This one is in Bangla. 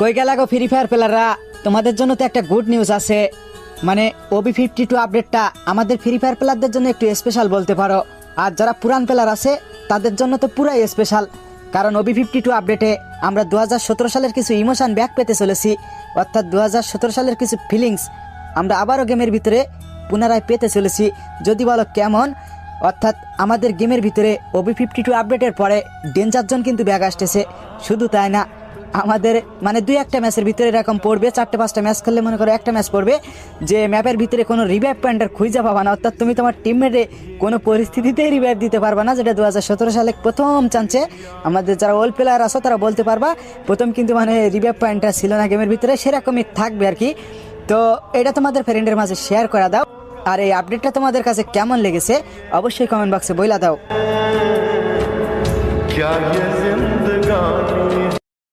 কই গেলা গো ফ্রি ফায়ার প্লেয়াররা তোমাদের জন্য তো একটা গুড নিউজ আছে। মানে ওবি ফিফটি টু আপডেটটা আমাদের ফ্রি ফায়ার প্লেয়ারদের জন্য একটু স্পেশাল বলতে পারো। আর যারা পুরান প্লেয়ার আছে, তাদের জন্য তো পুরাই স্পেশাল কারণ ওবি ফিফটি টু আপডেটে আমরা দু হাজার সতেরো সালের কিছু ইমোশন ব্যাক পেতে চলেছি। অর্থাৎ দু হাজার সতেরো সালের কিছু ফিলিংস আমরা আবারও গেমের ভিতরে পুনরায় পেতে চলেছি। যদি বলো কেমন? অর্থাৎ আমাদের গেমের ভিতরে ওবি ফিফটি টু আপডেটের পরে ডেঞ্জার জোন কিন্তু ব্যাগ আসতেছে। শুধু তাই না আমাদের মানে দুই একটা ম্যাচের ভিতরে এরকম পড়বে, চারটে পাঁচটা ম্যাচ খেললে মনে করো একটা ম্যাচ পড়বে, যে ম্যাপের ভিতরে কোনো রিভাইভ পয়েন্টের খুঁজে পাবা না, অর্থাৎ তুমি তোমার টিমমেটে কোনো পরিস্থিতিতেই রিভাইভ দিতে পারবা না, যেটা দু হাজার সতেরো সালে প্রথম চান্সে আমাদের যারা ওল্ড প্লেয়ার আসো তারা বলতে পারবা, প্রথম কিন্তু মানে রিভাইভ পয়েন্টটা ছিল না গেমের ভিতরে, সেরকমই থাকবে আর কি। তো এটা তোমাদের ফ্রেন্ডের মাঝে শেয়ার করা দাও, আর এই আপডেটটা তোমাদের কাছে কেমন লেগেছে, অবশ্যই কমেন্ট বক্সে বইলা দাও।